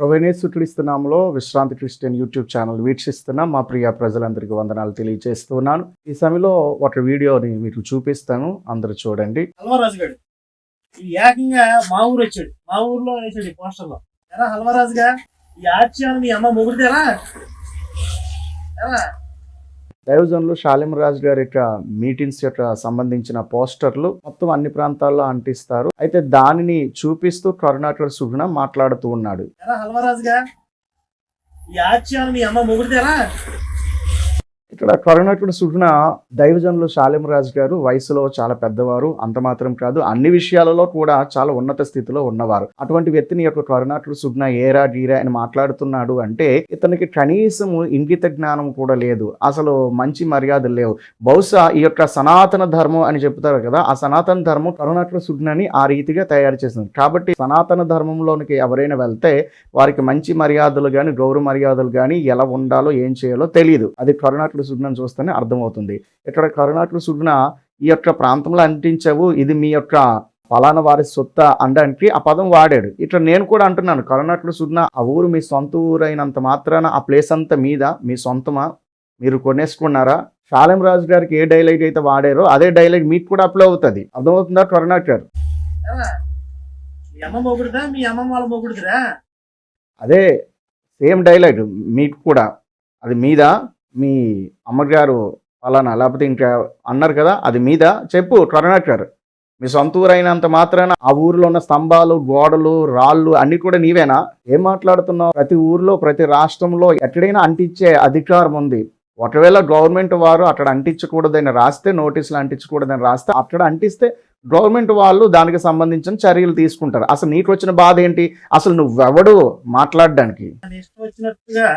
ప్రవేణేశ్వరుడిస్తున్నాములో విశ్రాంతి Christian YouTube channel వీక్షిస్తున్న మా ప్రియ ప్రజలందరికీ వందనాలు తెలియజేస్తున్నాను. ఈ సమయంలో ఒక వీడియోని మీకు చూపిస్తాను. అందరు చూడండి. హల్వరాజు గారు ఏకంగా మా ఊరు వచ్చాడు. మా ఊర్లో వేసాడు పోస్టర్లో. పోస్టర్ ఎరా హల్వరాజుగా ఈ ఆచ్యాన్ని మీ అమ్మ మొగుడితేరా ఎరా? దైవజనులు షాలిం రాజు గారి యొక్క మీటింగ్స్ యొక్క సంబంధించిన పోస్టర్లు మొత్తం అన్ని ప్రాంతాల్లో అంటిస్తారు. అయితే దానిని చూపిస్తూ కరుణాకర్ సుగుణ మాట్లాడుతూ ఉన్నాడు. ఎరా గారు ఈ మీ అమ్మ ఇక్కడ కరుణాకర్ సుగుణ దైవజనులు షాలిం రాజు గారు వయసులో చాలా పెద్దవారు అంత మాత్రం కాదు అన్ని విషయాలలో కూడా చాలా ఉన్నత స్థితిలో ఉన్నవారు. అటువంటి వ్యక్తిని యొక్క కరుణాకర్ సుగుణ ఏరా గీరా అని మాట్లాడుతున్నాడు అంటే ఇతనికి కనీసం ఇంగిత జ్ఞానం కూడా లేదు. అసలు మంచి మర్యాదలు లేవు. బహుశా ఈ యొక్క సనాతన ధర్మం అని చెప్తారు కదా ఆ సనాతన ధర్మం కరుణాకర సుజ్ఞని ఆ రీతిగా తయారు చేసింది. కాబట్టి సనాతన ధర్మంలోనికి ఎవరైనా వెళ్తే వారికి మంచి మర్యాదలు కానీ గౌరవ మర్యాదలు కానీ ఎలా ఉండాలో ఏం చేయాలో తెలియదు అది కరుణాకర సుజ్ఞను చూస్తేనే అర్థమవుతుంది. ఇక్కడ కరుణాకర సుజ్ఞ ఈ యొక్క ప్రాంతంలో అంటించావు. ఇది మీ యొక్క ఫలానా వారి సొత్త అనడానికి ఆ పదం వాడాడు. ఇట్లా నేను కూడా అంటున్నాను కరుణాకర సుజ్ఞ ఆ ఊరు మీ సొంత ఊరు అయినంత మాత్రాన ఆ ప్లేస్ అంతా మీద? మీ సొంతమా? మీరు కొనేసుకున్నారా? శాలం రాజు గారికి ఏ డైలాగ్ అయితే వాడారో అదే డైలాగ్ మీకు కూడా అప్లై అవుతుంది. అర్థమవుతుందా కరుణాకర్? అదే సేమ్ డైలాగ్ మీకు కూడా. అది మీద? మీ అమ్మగారు అలానా లేకపోతే ఇంకా అన్నారు కదా అది మీద? చెప్పు కరుణాకర్ మీ సొంత ఊరు అయినంత మాత్రాన ఆ ఊరిలో ఉన్న స్తంభాలు గోడలు రాళ్ళు అన్ని కూడా నీవేనా? ఏం మాట్లాడుతున్నావు? ప్రతి ఊర్లో ప్రతి రాష్ట్రంలో ఎక్కడైనా అంటించే అధికారం ఉంది. ఒకవేళ గవర్నమెంట్ వారు అక్కడ అంటించకూడదని రాస్తే నోటీసులు అంటించకూడదని రాస్తే అక్కడ అంటిస్తే గవర్నమెంట్ వాళ్ళు దానికి సంబంధించిన చర్యలు తీసుకుంటారు. అసలు నీకు వచ్చిన బాధ ఏంటి? అసలు నువ్వెవడు మాట్లాడడానికి? ఇష్టం వచ్చినట్టుగా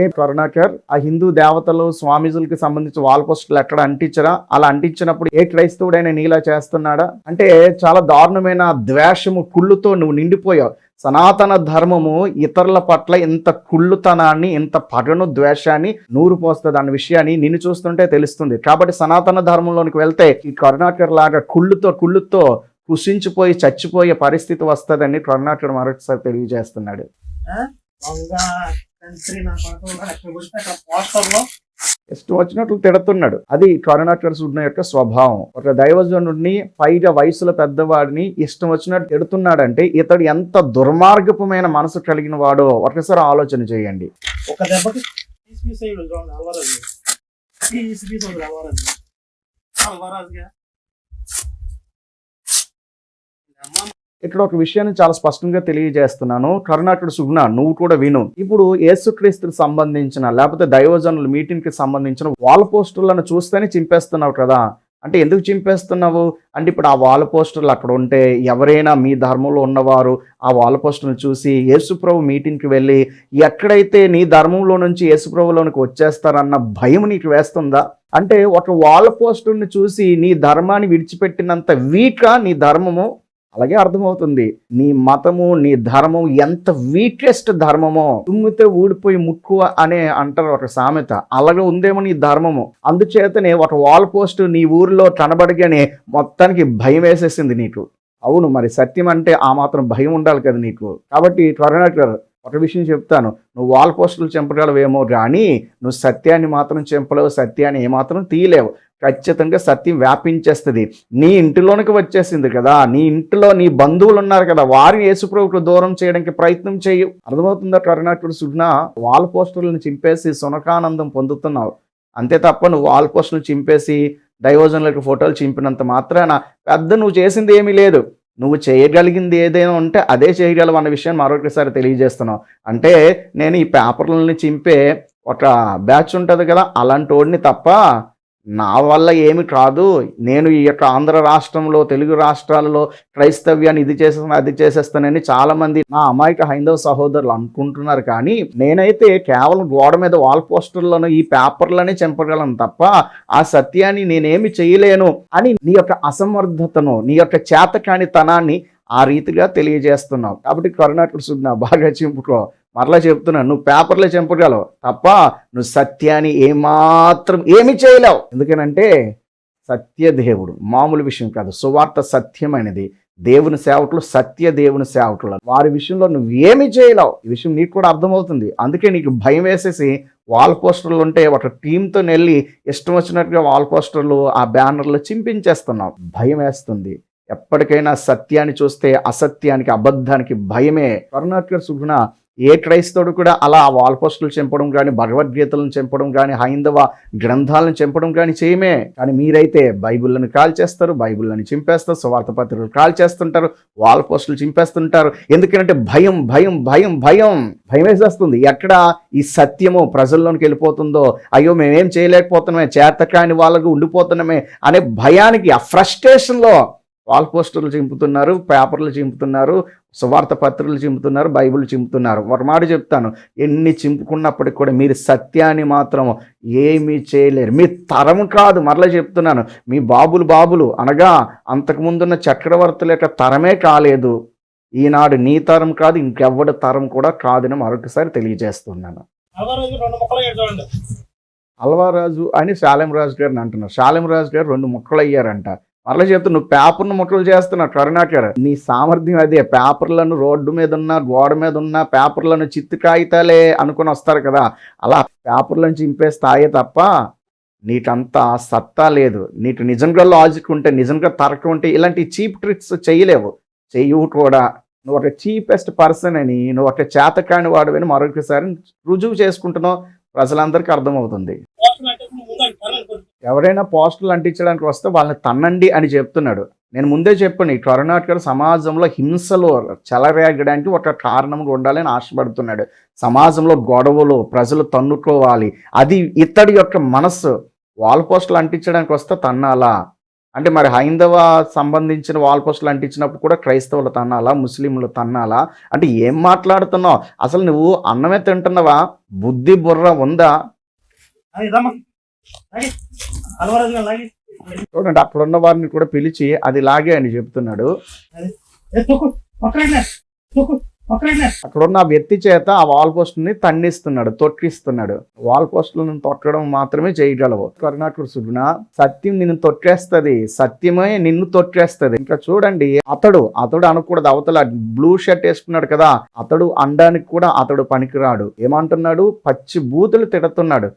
ఏ కరుణాకర్ ఆ హిందూ దేవతలు స్వామీజులకి సంబంధించి వాల్ పోస్టులు ఎక్కడ అంటించరా? అలా అంటించినప్పుడు ఏ క్రైస్తవుడైనా నీలా చేస్తున్నాడా? అంటే చాలా దారుణమైన ద్వేషము కుళ్ళుతో నువ్వు నిండిపోయావు. సనాతన ధర్మము ఇతరుల పట్ల ఇంత కుళ్ళుతనాన్ని ఇంత పగను ద్వేషాన్ని నూరు పోస్తుంది అన్న విషయాన్ని నిన్ను చూస్తుంటే తెలుస్తుంది. కాబట్టి సనాతన ధర్మంలోనికి వెళ్తే ఈ కరుణాకర్ లాగా కుళ్ళుతో కుళ్ళుతో కుషించిపోయి చచ్చిపోయే పరిస్థితి వస్తుందని కరుణాకర్ మరొకసారి తెలియజేస్తున్నాడు. కంట్రీ నా కొడుకు లో ఇష్టం వచ్చినట్లు తిడుతున్నాడు. అది సుడ్న యొక్క స్వభావం. ఒక దైవజనుడిని పైగా వయసులో పెద్దవాడిని ఇష్టం వచ్చినట్టు తిడుతున్నాడంటే ఇతడు ఎంత దుర్మార్గపమైన మనసు కలిగిన వాడో ఒకసారి ఆలోచన చేయండి. ఒక దెబ్బకి అల్వరాజు. ఇక్కడ ఒక విషయాన్ని చాలా స్పష్టంగా తెలియజేస్తున్నాను. కరుణాకుడు సుగుణ నువ్వు కూడా విను. ఇప్పుడు యేసుక్రీస్తుకు సంబంధించిన లేకపోతే దైవజనుల మీటింగ్కి సంబంధించిన వాల్ పోస్టులను చూస్తేనే చింపేస్తున్నావు కదా. అంటే ఎందుకు చింపేస్తున్నావు? అంటే ఇప్పుడు ఆ వాల్ పోస్టర్లు అక్కడ ఉంటే ఎవరైనా మీ ధర్మంలో ఉన్నవారు ఆ వాల్ పోస్టర్ను చూసి యేసుప్రభు మీటింగ్కి వెళ్ళి ఎక్కడైతే నీ ధర్మంలో నుంచి యేసుప్రభులోనికి వచ్చేస్తారన్న భయం నీకు వేస్తుందా? అంటే ఒక వాల్ పోస్టర్ని చూసి నీ ధర్మాన్ని విడిచిపెట్టినంత వీకా నీ ధర్మము అలాగే అర్థమవుతుంది. నీ మతము నీ ధర్మం ఎంత వీకెస్ట్ ధర్మమో తుమ్మితే ఊడిపోయి ముక్కు అనే అంటారు ఒక సామెత. అలాగే ఉందేమో నీ ధర్మము. అందుచేతనే ఒక వాల్ పోస్ట్ నీ ఊరిలో కనబడగానే మొత్తానికి భయం వేసేసింది నీకు. అవును మరి సత్యం అంటే ఆ మాత్రం భయం ఉండాలి కదా నీకు. కాబట్టి కరుణాకర్ ఒక విషయం చెప్తాను. నువ్వు వాల్ పోస్టులు చెంపగలవేమో కానీ నువ్వు సత్యాన్ని మాత్రం చెంపలేవు సత్యాన్ని ఏమాత్రం తీయలేవు. ఖచ్చితంగా సత్యం వ్యాపించేస్తుంది. నీ ఇంటిలోనికి వచ్చేసింది కదా నీ ఇంటిలో నీ బంధువులు ఉన్నారు కదా వారిని యేసుప్రభుకు దూరం చేయడానికి ప్రయత్నం చేయు. అర్థమవుతుందా కరుణాకుడు సుజ్ఞ? వాల్ పోస్టర్లను చింపేసి సునకానందం పొందుతున్నావు. అంతే తప్ప నువ్వు వాల్ పోస్టులు చింపేసి డైవర్జన్లకు ఫోటోలు చింపినంత మాత్రాన పెద్ద నువ్వు చేసింది ఏమీ లేదు. నువ్వు చేయగలిగింది ఏదైనా ఉంటే అదే చేయగలవు అన్న విషయాన్ని మరొకసారి తెలియజేస్తున్నావు. అంటే నేను ఈ పేపర్లని చింపే ఒక బ్యాచ్ ఉంటుంది కదా అలాంటి వాడిని తప్ప నా వల్ల ఏమి కాదు. నేను ఈ యొక్క ఆంధ్ర రాష్ట్రంలో తెలుగు రాష్ట్రాలలో క్రైస్తవ్యాన్ని ఇది చేసేస్తాను అది చేసేస్తానని చాలామంది నా అమాయక హైందవ సహోదరులు అనుకుంటున్నారు. కానీ నేనైతే కేవలం గోడ మీద వాల్ పోస్టర్లను ఈ పేపర్లనే చంపగలను తప్ప ఆ సత్యాన్ని నేనేమి చేయలేను అని నీ యొక్క అసమర్థతను నీ యొక్క చేతకానితనాన్ని ఆ రీతిగా తెలియజేస్తున్నావు. కాబట్టి కరుణాకృష్ణ బాగా చింపుకో మరలా చెప్తున్నా నువ్వు పేపర్లో చంపగలవు. తప్ప నువ్వు సత్యాన్ని ఏమాత్రం ఏమి చేయలేవు. ఎందుకనంటే సత్యదేవుడు మామూలు విషయం కాదు. సువార్త సత్యమైనది. దేవుని సేవకులు సత్య దేవుని సేవకులు. వారి విషయంలో నువ్వు ఏమి చేయలేవు. ఈ విషయం నీకు కూడా అర్థమవుతుంది. అందుకే నీకు భయం వేసేసి వాల్ పోస్టర్లు ఉంటే ఒక టీంతో వెళ్ళి ఇష్టం వచ్చినట్టుగా వాల్ పోస్టర్లు ఆ బ్యానర్లు చింపించేస్తున్నావు. భయం వేస్తుంది. ఎప్పటికైనా సత్యాన్ని చూస్తే అసత్యానికి అబద్ధానికి భయమే. కరుణాకర్ సుగుణ ఏ క్రైస్తవుడు కూడా అలా వాల్ పోస్టులు చెంపడం కానీ భగవద్గీతలను చెంపడం కానీ హైందవ గ్రంథాలను చెంపడం కానీ చేయమే. కానీ మీరైతే బైబిల్లను కాల్ చేస్తారు బైబిల్ని చింపేస్తారు స్వార్థ పత్రికలు కాల్ చేస్తుంటారు వాల్ పోస్టులు చింపేస్తుంటారు. ఎందుకంటే భయం భయం భయం భయం భయం వేసేస్తుంది. ఎక్కడ ఈ సత్యము ప్రజల్లోనికి వెళ్ళిపోతుందో అయ్యో మేమేం చేయలేకపోతున్నామే చేత కాని వాళ్ళకు ఉండిపోతున్నామే అనే భయానికి ఆ ఫ్రస్ట్రేషన్లో వాల్ పోస్టర్లు చింపుతున్నారు పేపర్లు చింపుతున్నారు సువార్త పత్రికలు చింపుతున్నారు బైబిల్ చింపుతున్నారు. ఒక మాట చెప్తాను ఎన్ని చింపుకున్నప్పటికి కూడా మీరు సత్యాన్ని మాత్రం ఏమీ చేయలేరు. మీ తరం కాదు మరలా చెప్తున్నాను మీ బాబులు బాబులు అనగా అంతకుముందున్న చక్రవర్తుల యొక్క తరమే కాలేదు. ఈనాడు నీ తరం కాదు ఇంకెవ్వడి తరం కూడా కాదని మరొకసారి తెలియజేస్తున్నాను. అల్వారాజు అని శాలెం రాజు గారిని అంటున్నారు. శాలెం రాజు గారు రెండు ముక్కలు అయ్యారంట. మరలా చెప్తా నువ్వు పేపర్ను ముక్కలు చేస్తున్నావు కరుణాకర్. నీ సామర్థ్యం అదే పేపర్లను రోడ్డు మీద ఉన్న గోడ మీద ఉన్న పేపర్లను చిత్తు కాగితాలే అనుకుని వస్తారు కదా. అలా పేపర్లను చింపే స్థాయి తప్ప నీకంత సత్తా లేదు. నీకు నిజంగా లాజిక్ ఉంటే నిజంగా తరక ఉంటే ఇలాంటి చీప్ ట్రిక్స్ చేయలేవు. చెయ్యవు కూడా. నువ్వు ఒక చీపెస్ట్ పర్సన్ అని నువ్వు ఒక చేతకాని వాడువని మరొకసారి రుజువు చేసుకుంటున్నావు. ప్రజలందరికీ అర్థమవుతుంది. ఎవరైనా పోస్టులు అంటించడానికి వస్తే వాళ్ళని తన్నండి అని చెప్తున్నాడు. నేను ముందే చెప్పాను ఈ కరుణాకర్ సమాజంలో హింసలు చెలరేగడానికి ఒక కారణం ఉండాలని ఆశపడుతున్నాడు. సమాజంలో గొడవలు ప్రజలు తన్నుకోవాలి. అది ఇతడి యొక్క మనస్సు. వాల్ పోస్టులు అంటించడానికి వస్తే తన్నాలా? అంటే మరి హైందవ సంబంధించిన వాల్ పోస్టులు అంటించినప్పుడు కూడా క్రైస్తవులు తన్నాలా? ముస్లింలు తన్నాలా? అంటే ఏం మాట్లాడుతున్నావు? అసలు నువ్వు అన్నమే తింటున్నావా? బుద్ధి బుర్ర ఉందా? చూడండి అక్కడ ఉన్న వారిని కూడా పిలిచి అది లాగే అని చెప్తున్నాడు. అక్కడ ఉన్న ఆ వ్యక్తి చేత ఆ వాల్ పోస్ట్ని తన్నిస్తున్నాడు తొక్కిస్తున్నాడు వాల్ పోస్టులను తొక్కడం మాత్రమే చేయగలవు. కరుణాకర్ సుగుణ సత్యం నిన్ను తొక్కేస్తది సత్యమే నిన్ను తొక్కేస్తది. ఇంకా చూడండి అతడు అతడు అనకూడదు అవతల బ్లూ షర్ట్ వేసుకున్నాడు కదా అతడు అనడానికి కూడా అతడు పనికిరాడు. ఏమంటున్నాడు? పచ్చి బూతులు తిడుతున్నాడు.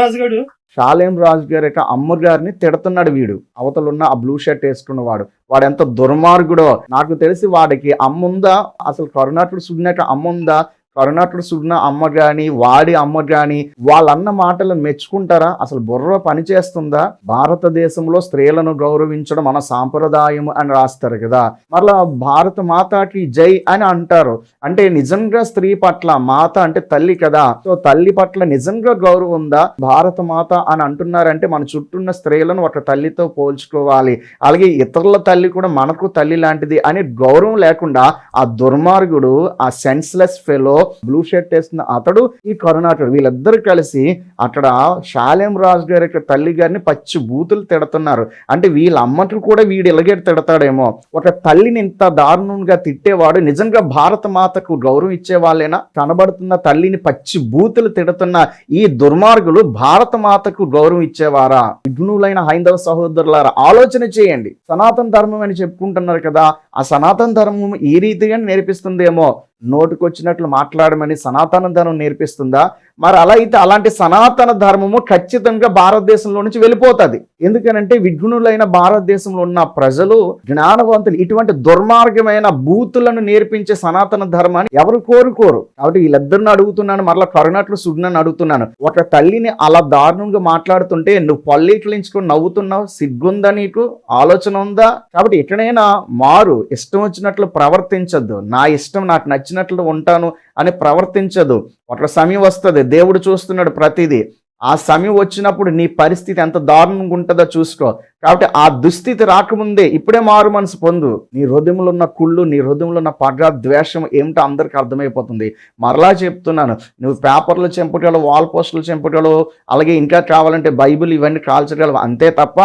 రాజుగాడు గారు షాలేం రాజు గారు యొక్క అమ్మ గారిని తిడుతున్నాడు వీడు. అవతలున్న ఆ బ్లూ షర్ట్ వేసుకున్నవాడు. వాడు ఎంత దుర్మార్గుడో. నాకు తెలిసి వాడికి అమ్ముందా? అసలు కరుణాటుడు సుడినాక అమ్ముందా? కరుణాటుడు సుడిన అమ్మ కానీ వాడి అమ్మ కానీ వాళ్ళన్న మాటలను మెచ్చుకుంటారా? అసలు బుర్ర పనిచేస్తుందా భారతదేశంలో స్త్రీలను గౌరవించడం మన సాంప్రదాయం అని రాస్తారు కదా. మరలా భారత మాతాకి జై అని అంటారు. అంటే నిజంగా స్త్రీ పట్ల మాత అంటే తల్లి కదా. సో తల్లి పట్ల నిజంగా గౌరవం ఉందా? భారత మాత అని అంటున్నారంటే మన చుట్టూన్న స్త్రీలను ఒక తల్లితో పోల్చుకోవాలి. అలాగే ఇతరుల తల్లి కూడా మనకు తల్లి లాంటిది అని గౌరవం లేకుండా ఆ దుర్మార్గుడు ఆ సెన్స్లెస్ ఫెలో బ్లూ షర్ట్ వేసిన అతడు ఈ కరుణాటుడు వీళ్ళిద్దరు కలిసి అక్కడ శాలేం రాజు గారి యొక్క తల్లి గారిని పచ్చి బూతులు తిడుతున్నారు. అంటే వీళ్ళ అమ్మట్లు కూడా వీడు ఇలాగే తిడతాడేమో. ఒక తల్లిని ఇంత దారుణంగా తిట్టేవాడు నిజంగా భారత మాతకు గౌరవం ఇచ్చే వాళ్ళేనా? కనబడుతున్న తల్లిని పచ్చి బూతులు తిడుతున్న ఈ దుర్మార్గులు భారత మాతకు గౌరవం ఇచ్చేవారా? విఘ్నులైన హైందవ సహోదరులారా ఆలోచన చేయండి. సనాతన ధర్మం అని చెప్పుకుంటున్నారు కదా ఆ సనాతన ధర్మం ఈ రీతిగా నేర్పిస్తుందేమో. నోటికొచ్చినట్లు మాట్లాడమని సనాతన ధనం నేర్పిస్తుందా? మరి అలా అయితే అలాంటి సనాతన ధర్మము ఖచ్చితంగా భారతదేశంలో నుంచి వెళ్ళిపోతుంది. ఎందుకనంటే విఘ్నులైన భారతదేశంలో ఉన్న ప్రజలు జ్ఞానవంతులు ఇటువంటి దుర్మార్గమైన బూతులను నేర్పించే సనాతన ధర్మాన్ని ఎవరు కోరుకోరు. కాబట్టి వీళ్ళిద్దరిని అడుగుతున్నాను మరలా కరుణట్లు సుగ్నని అడుగుతున్నాను. ఒక తల్లిని అలా దారుణంగా మాట్లాడుతుంటే నువ్వు పల్లెట్లించుకొని నవ్వుతున్నావు సిగ్గుందా నీకు? ఆలోచన ఉందా? కాబట్టి ఎక్కడైనా మారు ఇష్టం వచ్చినట్లు ప్రవర్తించద్దు. నా ఇష్టం నాకు నచ్చినట్లు ఉంటాను అని ప్రవర్తించదు ఒక సమయం వస్తుంది దేవుడు చూస్తున్నాడు ప్రతిదీ. ఆ సమయం వచ్చినప్పుడు నీ పరిస్థితి ఎంత దారుణంగా ఉంటుందో చూసుకో. కాబట్టి ఆ దుస్థితి రాకముందే ఇప్పుడే మారు మనసు పొందు. నీ హృదయంలో ఉన్న కుళ్ళు నీ హృదయంలో ఉన్న పగ ద్వేషం ఏమిటో అందరికీ అర్థమైపోతుంది. మరలా చెప్తున్నాను నువ్వు పేపర్లు చెంపుటలు వాల్ పోస్టులు చెంపుటలు అలాగే ఇంకా కావాలంటే బైబిల్ ఇవన్నీ కాల్చగలవు అంతే తప్ప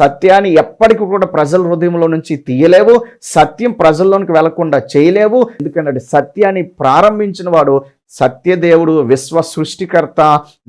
సత్యాన్ని ఎప్పటికీ కూడా ప్రజల హృదయంలో నుంచి తీయలేవు. సత్యం ప్రజల్లోనికి వెళ్ళకుండా చేయలేవు. ఎందుకంటే సత్యాన్ని ప్రారంభించిన వాడు సత్యదేవుడు విశ్వ సృష్టికర్త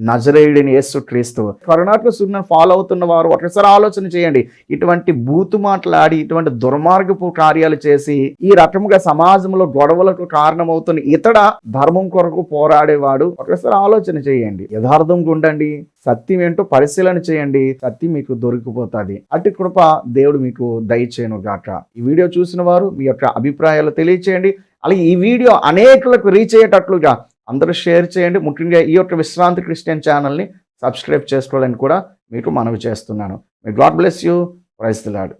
నజరేయుడిని యేసు క్రీస్తు. కరుణాకర సూర్యుని ఫాలో అవుతున్న వారు ఒకసారి ఆలోచన చేయండి. ఇటువంటి బూతు మాట్లాడి ఇటువంటి దుర్మార్గపు కార్యాలు చేసి ఈ రకముగా సమాజంలో గొడవలకు కారణమవుతున్న ఇతడ ధర్మం కొరకు పోరాడేవాడు ఒకసారి ఆలోచన చేయండి. యథార్థంగా ఉండండి. సత్యం ఏంటో పరిశీలన చేయండి. సత్యం మీకు దొరికిపోతుంది. అటు కృప దేవుడు మీకు దయచేయను గాక ఈ వీడియో చూసిన వారు మీ యొక్క అభిప్రాయాలు తెలియచేయండి. అలాగే ఈ వీడియో అనేకులకు రీచ్ అయ్యేటట్లుగా అందరూ షేర్ చేయండి. ముఖ్యంగా ఈ యొక్క విశ్రాంతి క్రిస్టియన్ ఛానల్ని సబ్స్క్రైబ్ చేసుకోవాలని కూడా మీకు మనవి చేస్తున్నాను. మీ God bless you praise Lord